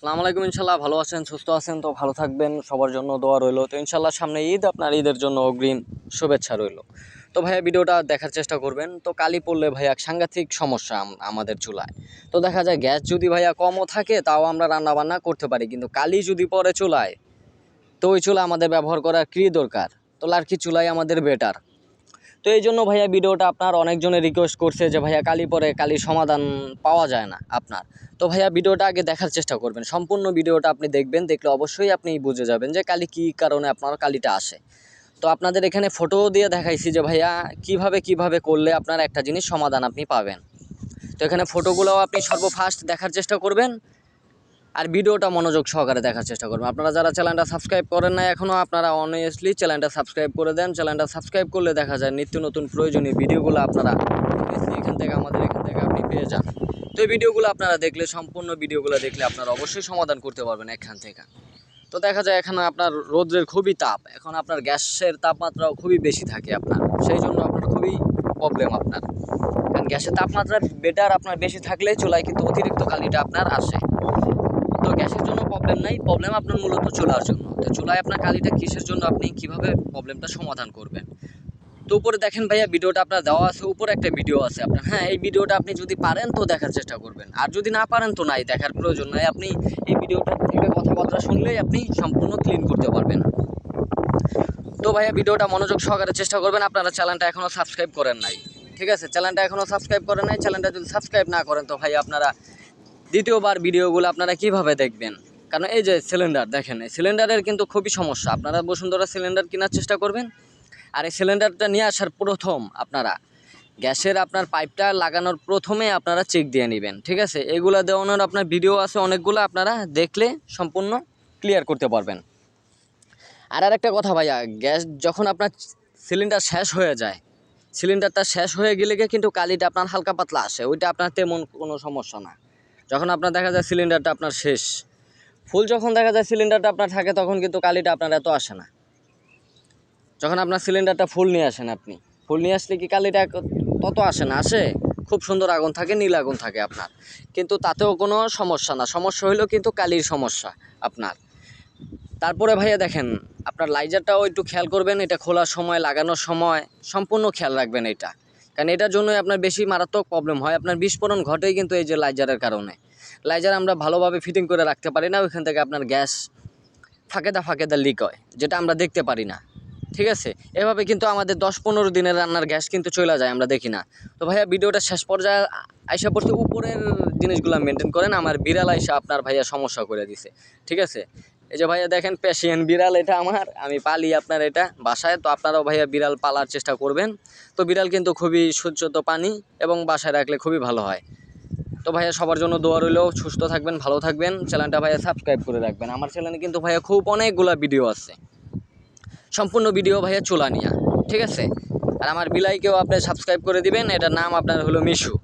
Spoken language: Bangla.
সালাম আলাইকুম ইনশাল্লাহ ভালো আছেন, সুস্থ আছেন, তো ভালো থাকবেন। সবার জন্য দোয়া রইল। তো ইনশাল্লাহ সামনে ঈদ, আপনার ঈদের জন্য অগ্রিম শুভেচ্ছা রইল। তো ভাইয়া, ভিডিওটা দেখার চেষ্টা করবেন। তো কালি পড়লে ভাইয়া সাংঘাতিক সমস্যা আমাদের চুলায়। তো দেখা যায়, গ্যাস যদি ভাইয়া কমও থাকে, তাও আমরা রান্না বান্না করতে পারি। কিন্তু কালি যদি পরে চুলায়, তো ওই চুলা আমাদের ব্যবহার করার কী দরকার? তো লার্কি চুলাই আমাদের বেটার তো এই জন্য ভাইয়া ভিডিওটা আপনার অনেকজনে রিকোয়েস্ট করছে যে, ভাইয়া কালি পরে কালি সমাধান পাওয়া যায় না আপনার। তো ভাইয়া, ভিডিওটা আগে দেখার চেষ্টা করবেন। সম্পূর্ণ ভিডিওটা আপনি দেখবেন, দেখলে অবশ্যই আপনি বুঝে যাবেন যে, কালি কী কারণে আপনার কালিটা আসে। তো আপনাদের এখানে ফটো দিয়ে দেখাইছি যে, ভাইয়া, কীভাবে কীভাবে করলে আপনার একটা জিনিস সমাধান আপনি পাবেন? তো এখানে ফটোগুলোও আপনি সর্বফার্স্ট দেখার চেষ্টা করবেন। আর ভিডিওটা মনোযোগ সহকারে দেখার চেষ্টা করবেন আপনারা যারা চ্যানেলটা সাবস্ক্রাইব করেন না এখনও আপনারা অনেস্টলি চ্যানেলটা সাবস্ক্রাইব করে দেন। চ্যানেলটা সাবস্ক্রাইব করলে দেখা যায় নিত্য নতুন প্রয়োজনীয় ভিডিওগুলো আপনারা এখান থেকে আমাদের, এখান থেকে আপনি পেয়ে যান। তো এই ভিডিওগুলো আপনারা দেখলে, সম্পূর্ণ ভিডিওগুলো দেখলে আপনারা অবশ্যই সমাধান করতে পারবেন এখান থেকে। তো দেখা যায় এখানে আপনার রোদ্রের খুবই তাপ, এখন আপনার গ্যাসের তাপমাত্রাও খুবই বেশি থাকে আপনার, সেই জন্য আপনার খুবই প্রবলেম আপনার। কারণ গ্যাসের তাপমাত্রা বেটার আপনার বেশি থাকলে চুলায় কিন্তু অতিরিক্ত কালিটা আপনার আসে। প্রবলেম নাই প্রবলেম আপনার মূলত চুলার জন্য। তো চুলায় আপনার কালিটা কিসের জন্য আপনি কীভাবে প্রবলেমটা সমাধান করবেন? তো উপরে দেখেন ভাইয়া, ভিডিওটা আপনার দেওয়া আছে, উপরে একটা ভিডিও আছে আপনার। হ্যাঁ এই ভিডিওটা আপনি যদি পারেন তো দেখার চেষ্টা করবেন। আর যদি না পারেন তো নাই, দেখার প্রয়োজন নাই। আপনি এই ভিডিওটা থেকে কথাবার্তা শুনলেই আপনি সম্পূর্ণ ক্লিন করতে পারবেন। তো ভাইয়া, ভিডিওটা মনোযোগ সহকারে চেষ্টা করবেন। আপনারা চ্যানেলটা এখনও সাবস্ক্রাইব করেন নাই। ঠিক আছে চ্যানেলটা এখনও সাবস্ক্রাইব করেন নাই। চ্যানেলটা যদি সাবস্ক্রাইব না করেন তো ভাই আপনারা দ্বিতীয়বার ভিডিওগুলো আপনারা কীভাবে দেখবেন? কারণ এই যে সিলিন্ডার দেখেন, এই সিলিন্ডারের কিন্তু খুবই সমস্যা। আপনারা বসুন্ধরা সিলিন্ডার কেনার চেষ্টা করবেন। আর এই সিলিন্ডারটা নিয়ে আসার প্রথম আপনারা, গ্যাসের আপনার পাইপটা লাগানোর প্রথমে আপনারা চেক দিয়ে নেবেন, ঠিক আছে? এগুলো দেওয়ানোর আপনার ভিডিও আছে, অনেকগুলো আপনারা দেখলে সম্পূর্ণ ক্লিয়ার করতে পারবেন। আর আরেকটা কথা ভাইয়া, গ্যাস যখন আপনার সিলিন্ডার শেষ হয়ে যায় সিলিন্ডারটা শেষ হয়ে গেলে কিন্তু কালিটা আপনার হালকা পাতলা আসে, ওইটা আপনার তেমন কোনো সমস্যা না। যখন আপনার দেখা যায় সিলিন্ডারটা আপনার শেষ ফুল যখন দেখা যায় সিলিন্ডারটা আপনার থাকে, তখন কিন্তু কালিটা আপনার এত আসে না। যখন আপনার সিলিন্ডারটা ফুল নিয়ে আসেন আপনি, ফুল নিয়ে আসলে কি কালিটা তত আসে না? আসে। খুব সুন্দর আগুন থাকে, নীল আগুন থাকে আপনার। কিন্তু তাতেও কোনো সমস্যা না। সমস্যা হইলেও কিন্তু কালির সমস্যা আপনার। তারপরে ভাইয়া দেখেন, আপনার লাইজারটাও একটু খেয়াল করবেন, এটা খোলার সময়, লাগানোর সময় সম্পূর্ণ খেয়াল রাখবেন এটা। কারণ এটার জন্যই আপনার বেশি মারাত্মক প্রবলেম হয়। আপনার বিস্ফোরণ ঘটেই কিন্তু এই যে লাইজারের কারণে। লাইজার আমরা ভালোভাবে ফিটিং করে রাখতে পারি না, ওইখান থেকে আপনার গ্যাস ফাঁকেদা ফাঁকেদা লিক হয়, যেটা আমরা দেখতে পারি না। ঠিক আছে? এভাবে কিন্তু আমাদের দশ পনেরো দিনের রান্নার গ্যাস কিন্তু চলে যায়, আমরা দেখি না। তো ভাইয়া, ভিডিওটা শেষ পর্যায়ে আইসা পড়তে উপরের জিনিসগুলো মেনটেন করেন, আমার বিড়াল আইসা আপনার ভাইয়া সমস্যা করে দিছে, ঠিক আছে? এই যে ভাইয়া দেখেন পেশিয়ান বিড়াল এটা আমার, আমি পালি আপনার এটা বাসায়, তো আপনারাও ভাইয়া বিড়াল পালার চেষ্টা করবেন। তো বিড়াল কিন্তু খুবই সূর্যত পানি এবং বাসায় রাখলে খুবই ভালো হয়। তো ভাইয়া সবার জন্য দোয়া রইল, সুস্থ থাকবেন, ভালো থাকবেন। চ্যানেলটা ভাইয়া সাবস্ক্রাইব করে রাখবেন। আমার চ্যানেলে কিন্তু ভাইয়া খুব অনেকগুলা ভিডিও আছে। সম্পূর্ণ ভিডিও ভাইয়া চোলা নিয়া ঠিক আছে? আর আমার বিলাইকেও আপনি সাবস্ক্রাইব করে দিবেন, এটার নাম আপনার হলো মিশু।